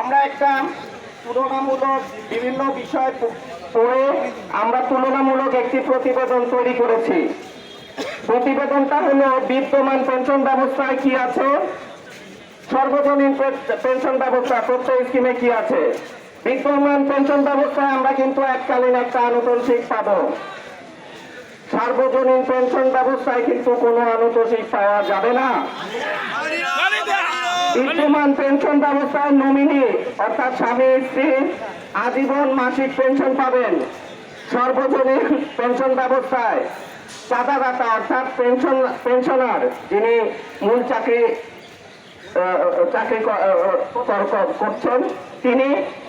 আমরা একটা তুলনামূলক বিভিন্ন বিষয় পড়ে আমরা তুলনামূলক একটি প্রতিবেদন তৈরি করেছি। প্রতিবেদনটা হলো বিদ্যমান পেনশন ব্যবস্থায় কি আছে, সর্বজনীন পেনশন ব্যবস্থা প্রত্যয় স্কিমে কি আছে। বিদ্যমান পেনশন ব্যবস্থায় আমরা কিন্তু এককালীন একটা আনুতোষিক পাবো। সার্বজনীন পেনশন ব্যবস্থায় কিন্তু কোনো আনুতোষিক পাওয়া যাবে না। বিদ্যমান পেনশন ব্যবস্থায় নমিনি অর্থাৎ স্বামী স্ত্রী আজীবন মাসিক পেনশন পাবেন। সর্বজনীন পেনশন ব্যবস্থায় চাঁদাদাতা অর্থাৎ পেনশন পেনশনার যিনি মূল চাকরি চাকরি করছেন তিনি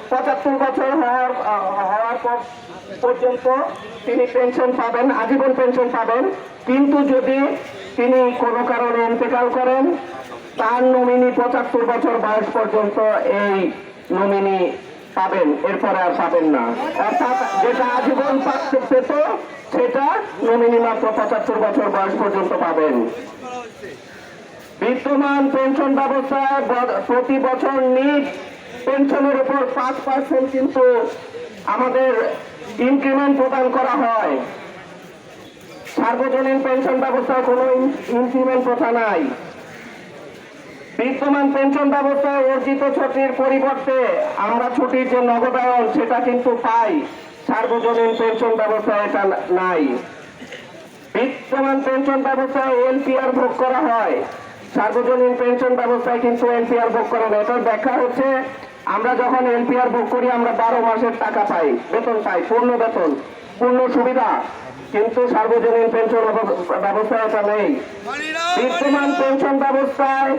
পঁচাত্তর বছর হওয়ার হওয়ার পর পর্যন্ত তিনি পেনশন পাবেন আজীবন পেনশন পাবেন। কিন্তু যদি তিনি কোনো কারণে ইন্তেকাল করেন তার নমিনি পঁচাত্তর বছর বয়স পর্যন্ত এই নমিনি পাবেন, এরপরে আর পাবেন না। অর্থাৎ যেটা আজীবন পেত সেটা নমিনি মাত্র পঁচাত্তর বছর বয়স পর্যন্ত পাবেন। বিদ্যমান পেনশন ব্যবস্থায় প্রতি বছর নিট পেনশনের উপর পাঁচ পার্সেন্ট কিন্তু আমাদের ইনক্রিমেন্ট প্রদান করা হয়। সার্বজনীন পেনশন ব্যবস্থায় কোনো ইনক্রিমেন্ট প্রথা নাই। বিদ্যমান পেনশন ব্যবস্থায় অর্জিত ছুটির পরিবর্তে আমরা ছুটির যে নগদায়ন সেটা কিন্তু পাই। সার্বজনীন পেনশন ব্যবস্থায় এটা নাই। বিদ্যমান পেনশন ব্যবস্থায় এনপিআর ভোগ করা হয়। সার্বজনীন পেনশন ব্যবস্থায় কিন্তু এনপিআর ভোগ করা না এটার ব্যাখ্যা হচ্ছে, আমরা যখন এনপিআর ভোগ করি, আমরা বারো মাসের টাকা পাই। বেতন পাই, পূর্ণ বেতন, পূর্ণ সুবিধা। কিন্তু সার্বজনীন পেনশন ব্যবস্থায় এটা নেই। বিদ্যমান পেনশন ব্যবস্থায়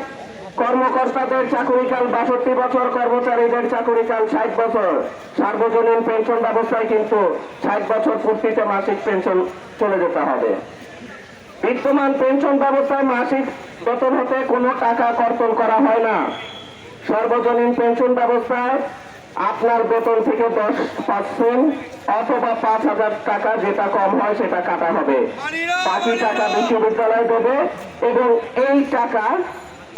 কর্মকর্তাদের চাকুরিকাল বাষট্টি বছর কর্মচারীদের চাকুরিকাল ষাট বছর। সার্বজনীন পেনশন ব্যবস্থায় কিন্তু ষাট বছর পূর্তিতে মাসিক পেনশন চলে যেতে হবে। বিদ্যমান পেনশন ব্যবস্থায় মাসিক বেতন হতে কোনো টাকা কর্তন করা হয় না। সর্বজনীন পেনশন ব্যবস্থায় আপনার বেতন থেকে দশ পার্সেন্ট অথবা পাঁচ হাজার টাকা যেটা কম হয় সেটা কাটা হবে। বাকি টাকা বিশ্ববিদ্যালয় দেবে এবং এই টাকা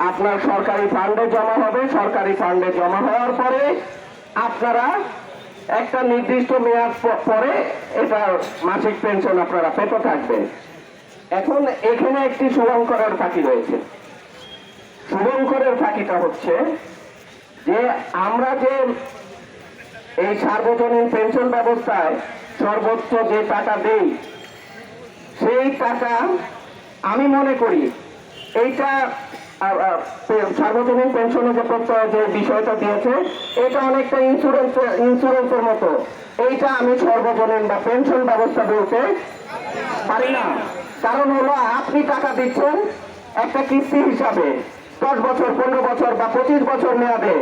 আপনার সরকারি ফান্ডে জমা হবে, সরকারি ফান্ডে জমা হওয়ার পরে আপনারা একটা নির্দিষ্ট মেয়াদ পরে এটা মাসিক পেনশন আপনারা পেতে থাকবেন। এখন এখানে একটি শুভঙ্করের ফাঁকি রয়েছে। শুভঙ্করের ফাঁকিটা হচ্ছে যে আমরা যে এই সার্বজনীন পেনশন ব্যবস্থায় সর্বোচ্চ যে টাকা দেই, সেই টাকা আমি মনে করি এইটা সার্বজনীন পেনশনের যে প্রত্যয়, যে বিষয়টা দিয়েছে, এটা অনেকটা ইন্স্যুরেন্স ইন্স্যুরেন্সের মতো। এইটা আমি সর্বজনীন বা পেনশন ব্যবস্থা বলতে পারি না। কারণ হলো, আপনি টাকা দিচ্ছেন একটা কিস্তি হিসাবে। দশ বছর, পনেরো বছর বা পঁচিশ বছর মেয়াদে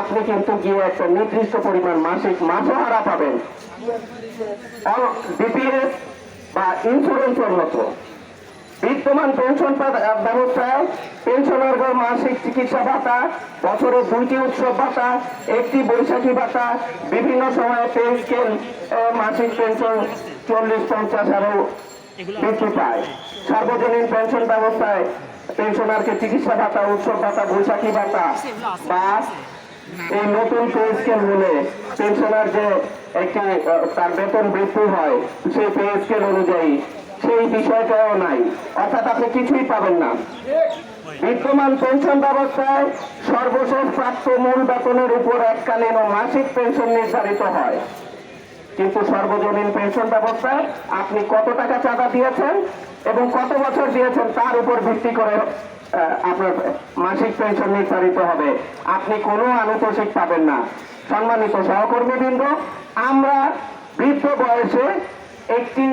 আপনি কিন্তু গিয়ে একটা নির্দিষ্ট পরিমাণ মাসিক মাসহারা পাবেন। বিপিএস বা ইন্স্যুরেন্সের মতো। বিদ্যমান পেনশন ব্যবস্থায় পেনশনারদের মাসিক চিকিৎসা ভাতা, বছরে দুইটি উৎসব ভাতা, একটি বৈশাখী ভাতা, বিভিন্ন সময়ে পে স্কেল মাসিক পেনশন চল্লিশ, পঞ্চাশ আরও বৃদ্ধি পায়। সার্বজনীন পেনশন ব্যবস্থায় পেনশনারকে চিকিৎসা ভাতা, উৎসব ভাতা, বৈশাখী ভাতা বা এই নতুন পে স্কেল হলে পেনশনার যে একটি তার বেতন বৃদ্ধি হয়, সেই পে স্কেল অনুযায়ী সেই বিষয়টাও নাই। অর্থাৎ আপনি কিছুই পাবেন না। বিদ্যমান পেনশন ব্যবস্থায় সর্বশেষ প্রাপ্ত মূল বেতনের উপর এককালীন ও মাসিক পেনশন নির্ধারিত হয়। কিন্তু সর্বজনীন পেনশন ব্যবস্থায় আপনি কত টাকা চাঁদা দিয়েছেন এবং কত বছর দিয়েছেন তার উপর ভিত্তি করে আপনার মাসিক পেনশন নির্ধারিত হবে। আপনি কোনো আনুতোষিক পাবেন না। সম্মানিত সহকর্মীবৃন্দ, আমরা বৃদ্ধ বয়সে একটি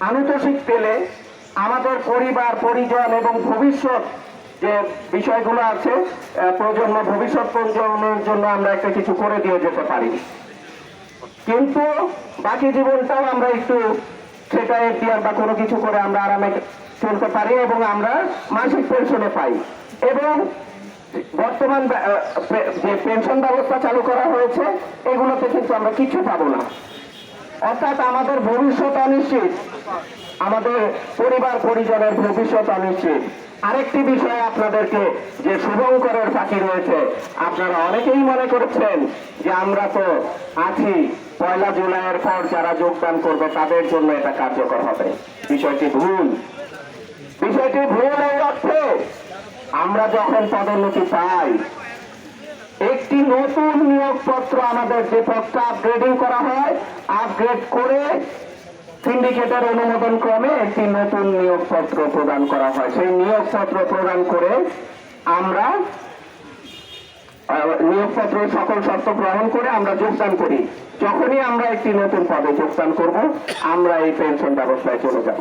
আনুতোষিক পেলে আমাদের পরিবার, পরিজন এবং ভবিষ্যৎ যে বিষয়গুলো আছে প্রজন্ম, ভবিষ্যৎ প্রজন্মের জন্য আমরা একটা কিছু করে দিয়ে যেতে পারি। কিন্তু বাকি জীবনটাও আমরা একটু সেটা এফডিআর বা কোনো কিছু করে আমরা আরামে চলতে পারি এবং আমরা মাসিক পেনশনে পাই। এবং বর্তমান যে পেনশন ব্যবস্থা চালু করা হয়েছে, এগুলোতে কিন্তু আমরা কিছু পাবো না। অর্থাৎ আমাদের ভবিষ্যৎ অনিশ্চিত। আমাদের পরিবার, পরিজনের ভবিষ্যৎ অনিশ্চিত। আরেকটি বিষয় আপনাদেরকে, যে শুভঙ্করের ফাঁকি রয়েছে, আপনারা অনেকেই মনে করছেন যে আমরা তো আছি, পয়লা জুলাইয়ের পর যারা যোগদান করবে, তাদের জন্য এটা কার্যকর হবে। বিষয়টি ভুল। বিষয়টি ভুল এই অর্থে আমরা যখন পদোন্নতি পাই নতুন নিয়োগপত্র আমাদের যে পদটা আপগ্রেডিং করা হয় আপগ্রেড করে সিন্ডিকেটের অনুমোদন ক্রমে একটি নতুন নিয়োগপত্র প্রদান করা হয়। সেই নিয়োগপত্র প্রদান করে আমরা আহ, নিয়োগপত্রের সকল শর্ত গ্রহণ করে আমরা যোগদান করি। যখনই আমরা একটি নতুন পদে যোগদান করব আমরা এই পেনশন ব্যবস্থায় চলে যাব।